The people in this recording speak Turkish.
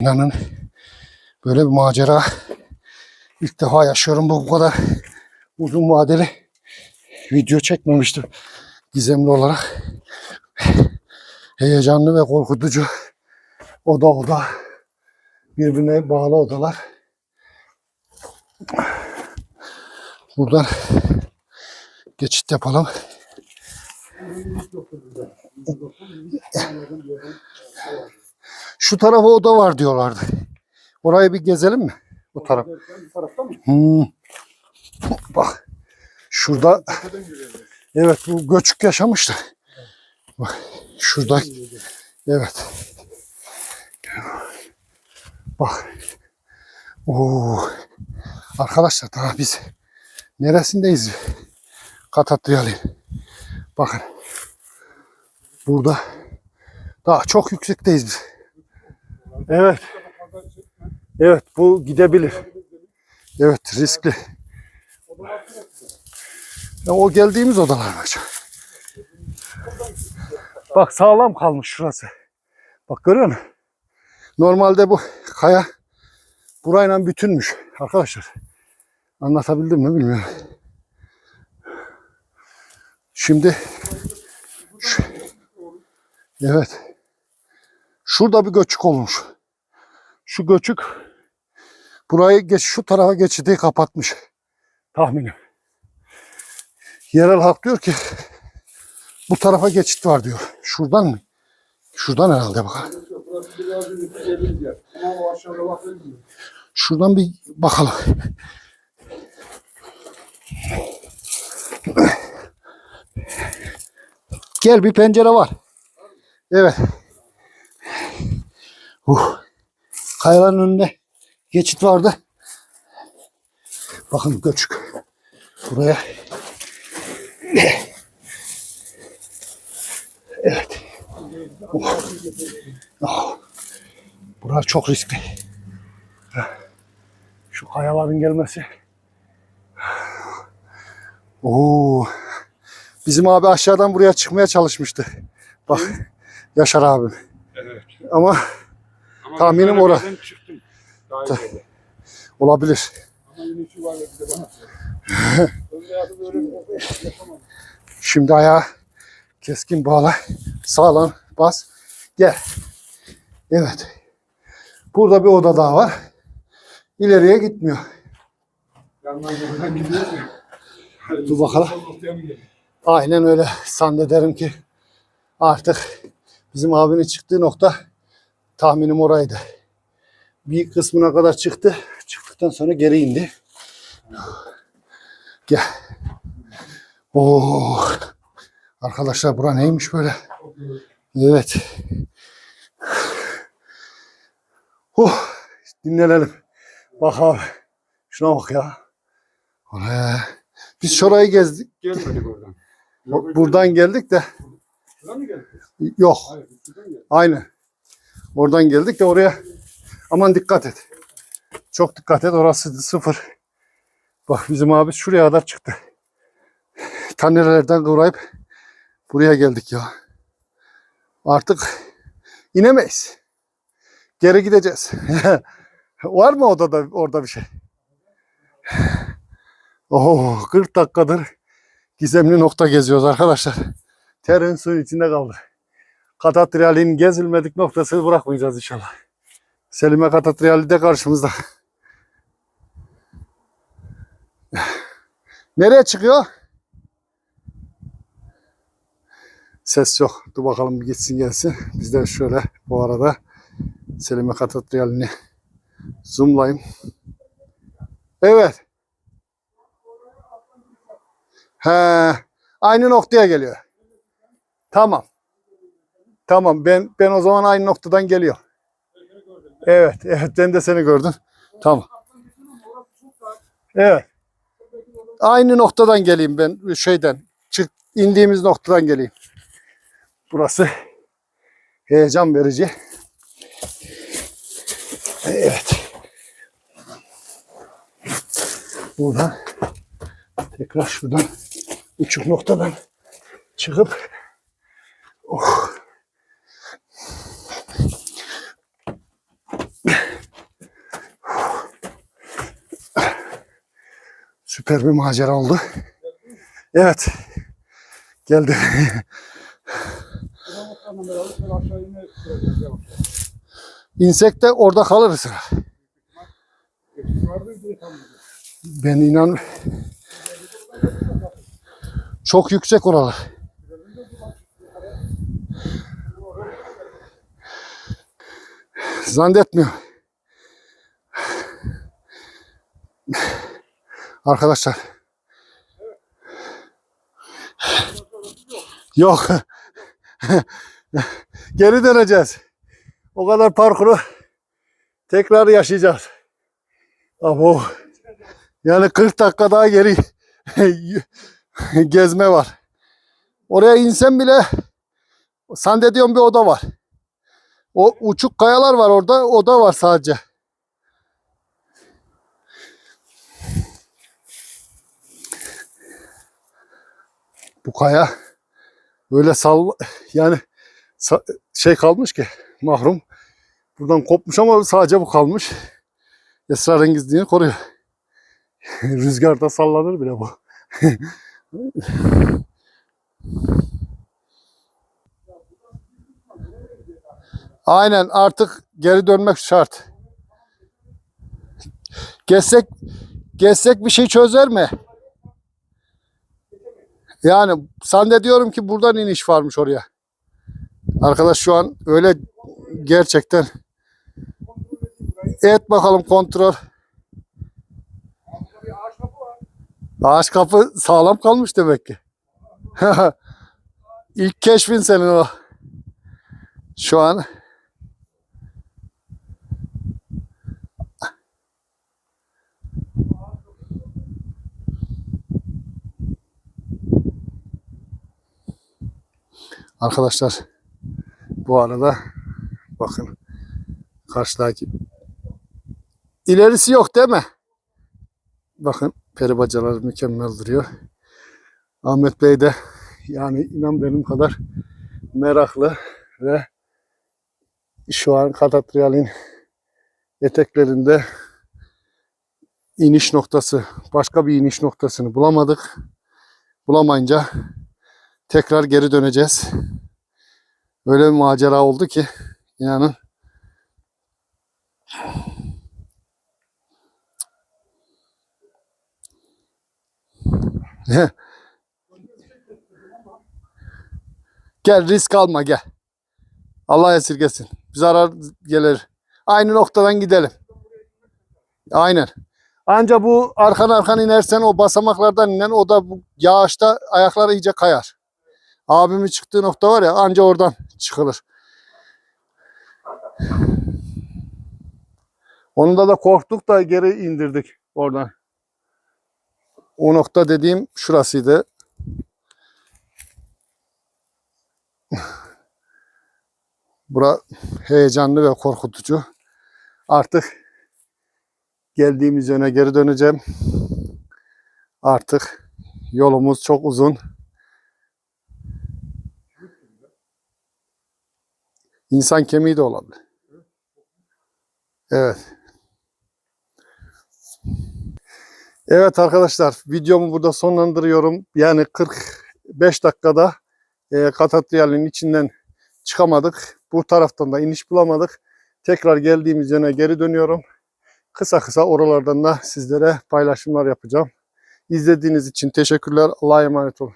İnanın böyle bir macera ilk defa yaşıyorum bu bu kadar uzun vadeli video çekmemiştim gizemli olarak. Heyecanlı ve korkutucu oda oda birbirine bağlı odalar. Buradan geçit yapalım. Şu tarafa oda var diyorlardı. Orayı bir gezelim mi? Bu taraf. Bu tarafta mı? Hmm. Bak. Şurada evet bu göçük yaşamıştı. Bak şurada evet. Bak. Oo. Arkadaşlar daha biz neresindeyiz? Katatriyali. Bakın. Burada daha çok yüksekteyiz biz. Evet. Evet bu gidebilir. Evet riskli. Ya, o geldiğimiz odalar acaba? Bak sağlam kalmış şurası. Bak görüyor musun? Normalde bu kaya burayla bütünmüş arkadaşlar. Anlatabildim mi bilmiyorum. Şimdi şu- evet. Şurada bir göçük olmuş. Şu göçük burayı geç şu tarafa geçidi kapatmış. Tahminim. Yerel halk diyor ki bu tarafa geçit var diyor. Şuradan mı? Şuradan herhalde bak. Burası biraz bir yerimiz yer. Ama o aşağıda bakıyoruz. Şuradan bir bakalım. Gel bir pencere var. Evet. Uh. Kayaların önünde geçit vardı. Bakın göçük. Buraya. Evet. Uh. Oh. Burası çok riskli. Şu kayaların gelmesi. Oo. Bizim abi aşağıdan buraya çıkmaya çalışmıştı. Bak Yaşar abim. Evet. Ama Ama Tahminim ben ora. nereden Çıktım. Daha iyi. olabilir. Şimdi ayağı keskin bağla. Sağlam bas. Gel. Evet. Burada bir oda daha var. İleriye gitmiyor. Yandan. Dur bakalım. Aynen öyle. Zannederim ki artık bizim abinin çıktığı nokta tahminim oraydı. Bir kısmına kadar çıktı. Çıktıktan sonra geri indi. Gel. Oo. Arkadaşlar bura neymiş böyle? Evet. Oh, dinlenelim. Bak abi. Şuna bak ya. Oraya. Biz şurayı gezdik. Gelmedik oradan. Buradan geldik de Şuradan mı geldik? yok. Hayır. Aynı. Oradan geldik de oraya aman dikkat et. Çok dikkat et orası sıfır. Bak bizim abi şuraya kadar çıktı. Tanelerden kıvrayıp buraya geldik ya. Artık inemeyiz. Geri gideceğiz. Var mı odada orada bir şey? Oo, 40 dakikadır gizemli nokta geziyoruz arkadaşlar. Terin suyun içinde kaldık. Katatriyali'nin gezilmedik noktasını bırakmayacağız inşallah. Selime Katatriyali de karşımızda. Nereye çıkıyor? Ses yok. Dur bakalım bir gitsin gelsin. Biz de şöyle bu arada Selime Katatriyali'ni zoomlayayım. Evet. He, aynı noktaya geliyor. Tamam. Tamam ben ben o zaman aynı noktadan geliyorum. Evet, evet ben de seni gördüm. Tamam. Evet. Aynı noktadan geleyim ben şeyden. Çık indiğimiz noktadan geleyim. Burası heyecan verici. Evet. Buradan tekrar şuradan uçuk noktadan çıkıp Süper bir macera oldu. Evet. Geldi. İnsek de orada kalırız. Ben inan çok yüksek oralar. Zannetmiyorum. Arkadaşlar. Yok. Geri döneceğiz. O kadar parkuru tekrar yaşayacağız. Abo. Yani 40 dakika daha geri gezme var. Oraya insem bile zannediyorum bir oda var. O uçuk kayalar var orada. Oda var sadece. Bu kaya böyle sal yani şey kalmış ki mahrum. Buradan kopmuş ama sadece bu kalmış. Esrarengizliğini koruyor. Rüzgarda sallanır bile bu. Aynen artık geri dönmek şart. Gezsek, gezsek bir şey çözer mi? Yani sen diyorum ki buradan iniş varmış oraya. Arkadaş şu an öyle gerçekten et bakalım kontrol. Ağaç kapı sağlam kalmış demek ki. İlk keşfin senin o. Şu an Arkadaşlar bu arada bakın karşıdaki ilerisi yok değil mi? Bakın peri bacaları mükemmel duruyor. Ahmet Bey de yani inan benim kadar meraklı ve şu an Katatrial'in eteklerinde iniş noktası, başka bir iniş noktasını bulamadık. Bulamayınca tekrar geri döneceğiz. Öyle bir macera oldu ki inanın Gel risk alma gel. Allah esirgesin. Zarar gelir. Aynı noktadan gidelim. Aynen. Anca bu arkan arkan inersen o basamaklardan inen o da bu yağışta ayakları iyice kayar. Abimin çıktığı nokta var ya anca oradan çıkılır. Onda da korktuk da geri indirdik oradan. O nokta dediğim şurasıydı. Bura heyecanlı ve korkutucu. Artık geldiğimiz yöne geri döneceğim. Artık yolumuz çok uzun. İnsan kemiği de olabilir. Evet. Evet arkadaşlar videomu burada sonlandırıyorum. Yani 45 dakikada e, Katatriyal'in içinden çıkamadık. Bu taraftan da iniş bulamadık. Tekrar geldiğimiz yöne geri dönüyorum. Kısa kısa oralardan da sizlere paylaşımlar yapacağım. İzlediğiniz için teşekkürler. Allah'a emanet olun.